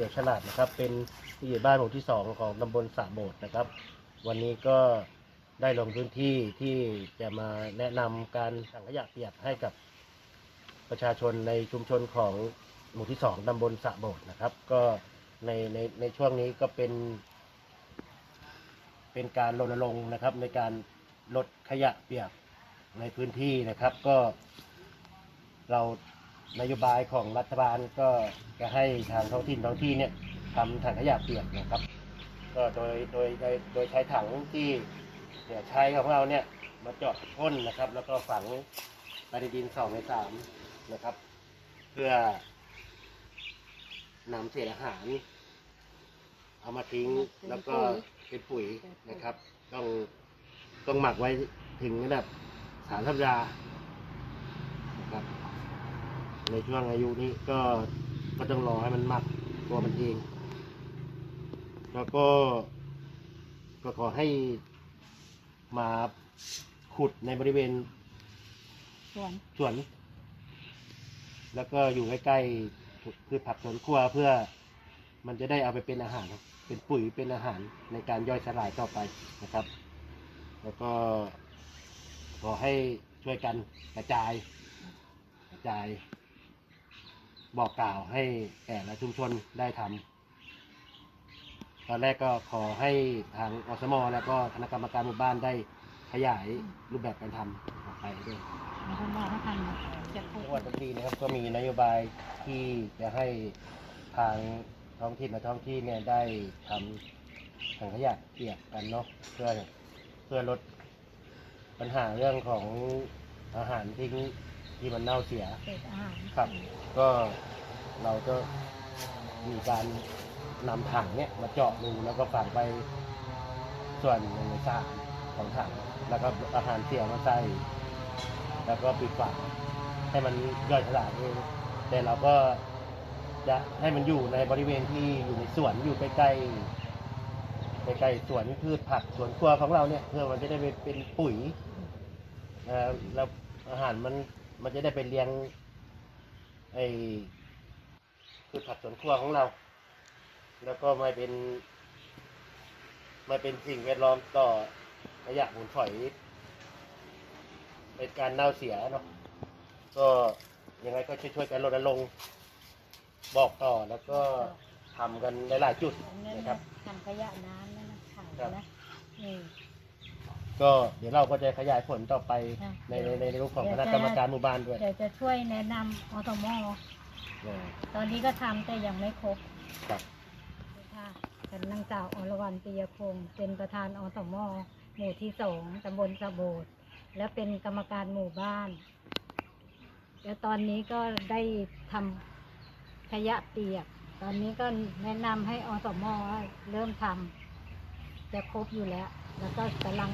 เดียวฉลาดนะครับ เป็นผู้ใหญ่บ้านหมู่ที่สองของตำบลสะโบดนะครับ วันนี้ก็ได้ลงพื้นที่ที่จะมาแนะนำการถังขยะเปียกให้กับประชาชนในชุมชนของหมู่ที่สองตำบลสะโบดนะครับ ก็ในในในช่วงนี้ก็เป็น เป็นการรณรงค์นะครับ ในการลดขยะเปียกในพื้นที่นะครับ ก็ เรา นโยบายของรัฐบาลก็จะให้ทางท้องถิ่นท้องที่เนี่ยทำถังขยะเปียกนะครับ ก็โดยโดยโดยโดยใช้ถังที่เนี่ยใช้ของเราเนี่ยมาเจาะก้นนะครับ แล้วก็ฝังไปในดินสองในสามนะครับ เพื่อนำเศษอาหาร เอามาทิ้งแล้วก็เป็นปุ๋ยนะครับ ต้องต้องหมักไว้ถึงระดับสามสัปดาห์นะครับ ในช่วงอายุนี้ก็ก็ต้องรอให้มันหมักตัวมันเอง แล้วก็ ก็ขอให้มาขุดในบริเวณส่วนสวน แล้วก็อยู่ใกล้ๆพืชผักสวนครัวเพื่อมันจะได้เอาไปเป็นอาหาร เป็นปุ๋ยเป็นอาหารในการย่อยสลายต่อไปนะครับ แล้วก็ขอให้ช่วยกันกระจาย กระจาย บอกกล่าวให้แต่ละชุมชนได้ทำตอนแรกก็ขอให้ทางอสมแล้วก็คณะกรรมการหมู่บ้านได้ขยายรูปแบบการทำออกไปด้วยอกให้ทำนะจะพูดจังหวัดลบบุรีนะครับก็มีนโยบายที่จะให้ทางท้องถิ่นและท้องที่เนี่ยได้ทำถังขยะเปียกกันเนาะเพื่อเพื่อลดปัญหาเรื่องของอาหารทิ้ง ที่มันเน่าเสีย เศษอาหารครับ ก็เราก็มีการนำถังเนี่ยมาเจาะรูแล้วก็ฝังไปส่วนหนึ่งในสามของถังแล้วก็อาหารเสียมาใส่แล้วก็ปิดฝาให้มันย่อยสลายเองแต่เราก็จะให้มันอยู่ในบริเวณที่อยู่ในสวนอยู่ใกล้ๆใกล้ๆสวนพืชผักสวนครัวของเราเนี่ยเพื่อมันจะได้ไปเป็นปุ๋ยนะแล้วอาหารมัน มันจะได้ไปเลี้ยงไอ้พืชผักสวนครัวของเรา แล้วก็ไม่เป็น ไม่เป็นสิ่งแวดล้อมต่อขยะมูลฝอยเป็นการเน่าเสียเนาะก็ยังไงก็ช่วยๆกันรณรงค์บอกต่อแล้วก็ทำกันหลายๆจุดนั่นนะครับทำขยะน้ำนั่นนะขายครับนะนี่ ก็เดี๋ยวเราก็จะขยายผลต่อไปค่ะในในในรูปของเดี๋คยวณะจะกรรมการหมู่บ้านด้วยเดี๋ยวจะช่วยแนะนำอสมเออตอนนี้ก็ทำแต่ยังไม่ครบครับ ค่ะเป็นนางสาวอรวรรณปียพงศ์เป็นประธานอสมหมู่ที่สองตำบลสะโบดและเป็นกรรมการหมู่บ้าน แล้วตอนนี้ก็ได้ทำขยะเปียก ตอนนี้ก็แนะนำให้อสมเริ่มทำจะครบอยู่แล้ว แล้วก็กำลัง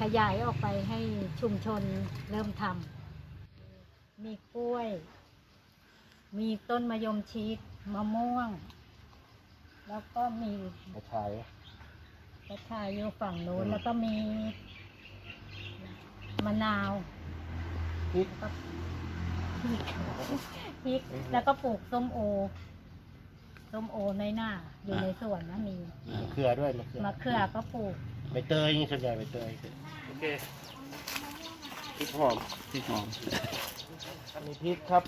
ขยายออกไปให้ชุมชนเริ่มทำมีกล้วย มีต้นมะยมชิดมะม่วง แล้วก็มีกระชายกระชายอยู่ฝั่งโน้นอืมแล้วก็มีมะนาวพริกแล้วก็พริกพริกแล้วก็ปลูกส้มโอส้มโอในหน้าอยู่ในสวนนะมีมะเขือด้วยมะเขือมะเขือก็ปลูก ใบเตยนี่ส่วนใหญ่ใบเตยโอเคพริกหอมที่หอมอันนี้พริกครับ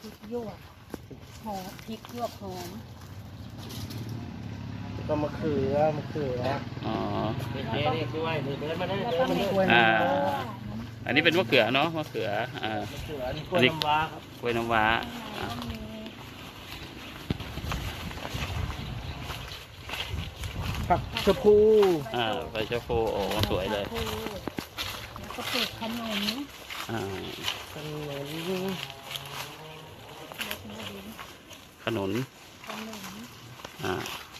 พริกหยวกหอมพริกหยวกหอมแล้วก็มะเขือมะเขืออ๋อเจ๊เด็กด้วยนี่เดินมาได้แล้วเดิก็นมามีได้กล้วยอ่าน้ำว้าอันนี้เป็นมะเขือเนาะมะเขืออ่ามะเขือนี่กล้วยน้ำว้าครับกล้วยน้ำว้าข้างใน อะ ก็มี ผักชะพู อ่าใบชะพูโอ้สวยเลย แล้วก็ปลูกขนุนอ่า ขนมเล็กน้อยดินขนุนขนุนอ่า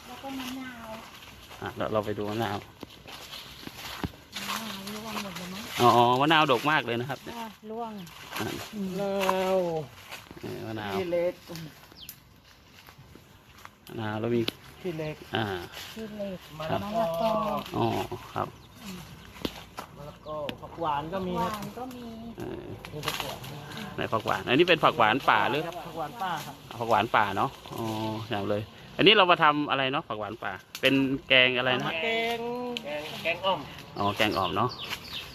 แล้วก็มะนาวอะเราเราไปดูมะนาว มะนาวร่วงหมดเลยมั้งอ๋อมะนาวดกมากเลยนะครับอะร่วงอ่าแล้วนี่มะนาวที่เล็ก มะนาวแล้วมี ที่เล็กอ่าที่เหล็กมะมะละละกกอออ๋อ ครับมะละกอผักหวานก็มีหครับวานก็มีเออมีผักหวานในผักหวาน อันนี้เป็นผักหวานป่าหรือครับผักหวานป้าครับผักหวานป่าเนาะ อ๋ออย่างเลย อันนี้เรามาทำอะไรเนาะ ผักหวานป่า เป็นแกงอะไรนะ แกงแกงแกงอ่อมอ๋อ แกงอ่อมเนาะ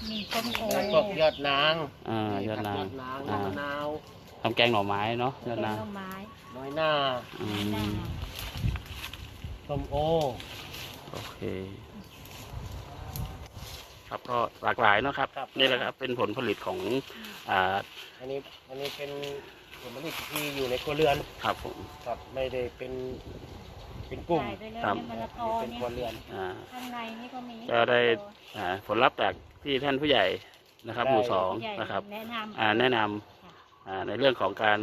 มีส้มโอแล้วก็ยอดนางอ่า ยอดนางยอดนางอ่า มะนาวทำแกงหน่อไม้เนาะ ยอดแกนางงต้นไม้น้อยหน้าอืหน้าม ส้มโอ โอเค ครับก็หลากหลายเนาะครับ นี่แหละครับ เป็นผลผลิตของอ่าอันนี้อันนี้เป็นผลผลิตที่อยู่ในครัวเรือนครับผมครับไม่ได้เป็นเป็นกลุ่มใส่ไปเลยครับเนี่ยมะละกอเป็นเนี่ครัวยเรือน อ่า ข้างในนี่ก็มีก็ได้ อ่าผลลัพธ์จากที่ท่านผู้ใหญ่นะครับ หมู่สองผู้ใหญ่นะครับ แนะนำ อ่าแนะนำอ่าในเรื่องของการ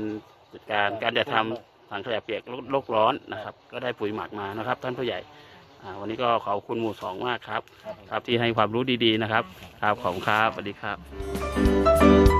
จัดการการจะทำ ถังขยะเปียกโลกร้อนนะครับ ก็ได้ปุ๋ยหมักมานะครับ ท่านผู้ใหญ่อ่าวันนี้ก็ขอบคุณหมู่สองมากครับ ครับครับที่ให้ความรู้ดีๆนะครับ ครับขอบคุณครับสวัสดีครับ